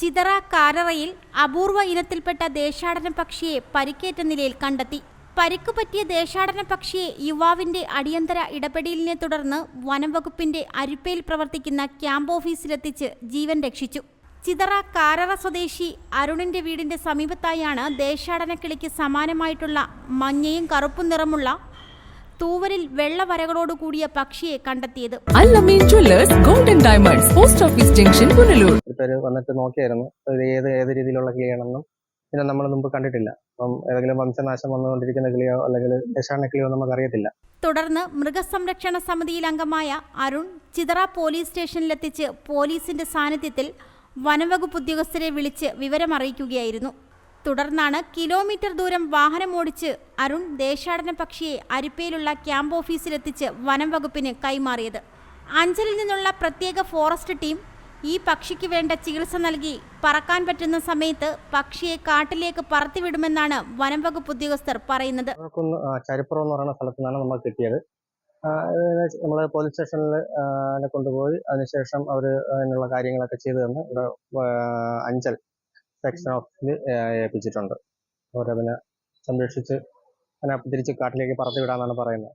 ചിതറ കാരറയിൽ അപൂർവ ഇനത്തിൽപ്പെട്ട ദേശാടന പക്ഷിയെ പരിക്കേറ്റ നിലയിൽ കണ്ടെത്തി. പരിക്കു പറ്റിയ ദേശാടന പക്ഷിയെ യുവാവിന്റെ അടിയന്തര ഇടപെടലിനെ തുടർന്ന് വനംവകുപ്പിന്റെ അരിപ്പയിൽ പ്രവർത്തിക്കുന്ന ക്യാമ്പ് ഓഫീസിലെത്തിച്ച് ജീവൻ രക്ഷിച്ചു. ചിതറ കാരറ സ്വദേശി അരുണിന്റെ വീടിന്റെ സമീപത്തായാണ് ദേശാടന കിളിക്ക് സമാനമായിട്ടുള്ള മഞ്ഞയും കറുപ്പും നിറമുള്ള തൂവലിൽ വെള്ളവരകളോട് കൂടിയ പക്ഷിയെ കണ്ടെത്തിയത്. Allameen jewellers golden diamonds post office junction Punalur ഇവർ വന്നിട്ട് നോക്കിയായിരുന്നു. ഇത് ഏത് ഏത് രീതിയിലുള്ള കിളിയാണെന്നും. പിന്നെ നമ്മൾ മുമ്പ് കണ്ടിട്ടില്ല. അപ്പം ഏതെങ്കിലും വംശനാശം വന്നുകൊണ്ടിരിക്കുന്ന കിളിയോ അല്ലെങ്കിൽ ദശാണ കിളിയോ നമുക്ക് അറിയത്തില്ല. തുടർന്ന് മൃഗസംരക്ഷണ സമിതിയിൽ അംഗമായ അരുൺ ചിതറ പോലീസ് സ്റ്റേഷനിലെത്തിച്ച് പോലീസിന്റെ സാന്നിധ്യത്തിൽ വനംവകുപ്പ് ഉദ്യോഗസ്ഥരെ വിളിച്ച് വിവരമറിയിക്കുകയായിരുന്നു. തുടർന്നാണ് കിലോമീറ്റർ ദൂരം വാഹനമോടിച്ച് അരുൺ ദേശാടന പക്ഷിയെ അരിപ്പയിലുള്ള ക്യാമ്പ് ഓഫീസിലെത്തിച്ച് വനംവകുപ്പിന് കൈമാറിയത്. അഞ്ചലിൽ നിന്നുള്ള പ്രത്യേക ഫോറസ്റ്റ് ടീം ഈ പക്ഷിക്ക് വേണ്ട ചികിത്സ നൽകി പറക്കാൻ പറ്റുന്ന സമയത്ത് പക്ഷിയെ കാട്ടിലേക്ക് പറത്തിവിടുമെന്നാണ് വനം വകുപ്പ് ഉദ്യോഗസ്ഥർ പറയുന്നത്. ചരിപ്പുറം എന്ന് പറയുന്ന നമുക്ക് കിട്ടിയത്. നമ്മൾ പോലീസ് സ്റ്റേഷനിൽ കൊണ്ടുപോയി. അതിനുശേഷം അവർ അതിനുള്ള കാര്യങ്ങളൊക്കെ ചെയ്തു തന്ന് ഇവിടെ അഞ്ചൽ സെക്ഷൻ ഓഫീസിൽ ഏൽപ്പിച്ചിട്ടുണ്ട്. അവരതിനെ സംരക്ഷിച്ച് അതിനെ തിരിച്ച് കാട്ടിലേക്ക് പറത്തി വിടാന്നാണ് പറയുന്നത്.